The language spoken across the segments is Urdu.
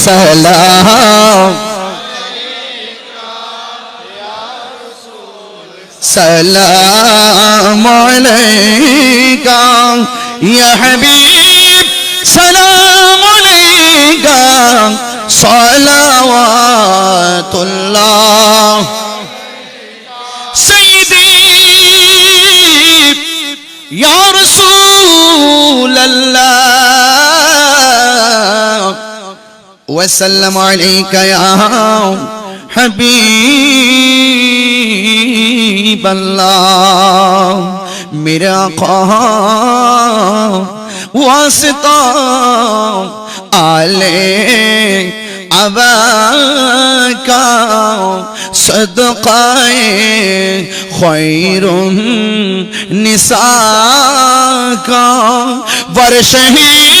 سلام سلام علیکہ یا حبیب سلام علیکہ صلوات اللہ سیدی یا وسلم علیکہ یا حبیب اللہ میرا آقا واسطہ آلے ابا کا صدقائے خیر نساء کا ورشہید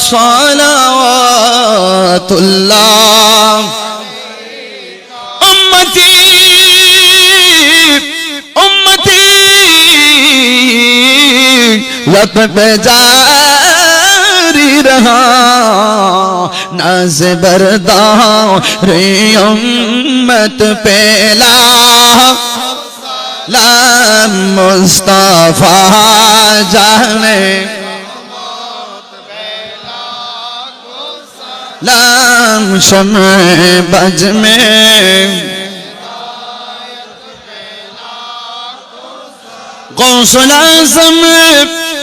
صلوات اللہ امتی امتی وقت جاری رہا ناز بردار أمت پہلا لا مصطفیٰ جانے لام شمع بج میں۔ غوث العظم،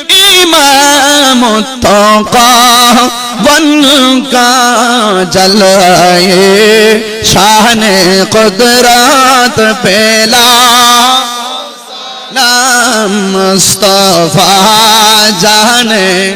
امام التقا ون کا جلائے۔ شان قدرات پہلا نام مصطفیٰ جانے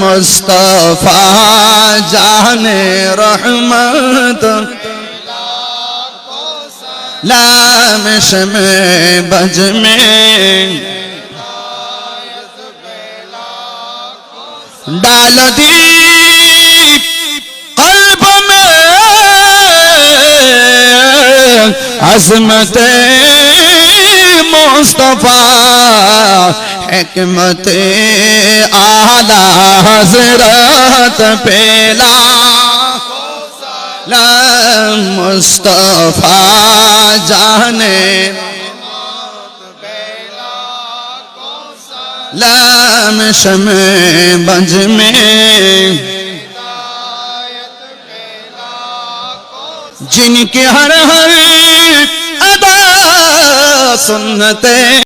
مصطفیٰ جان رحمت. لام شمع بج میں ڈال دی قلب میں عظمت مصطفیٰ حکمت اعلی حضرت پہلا لا مصطفیٰ جانے لام شمع بج میں جن کے ہر ہر ادا سنتے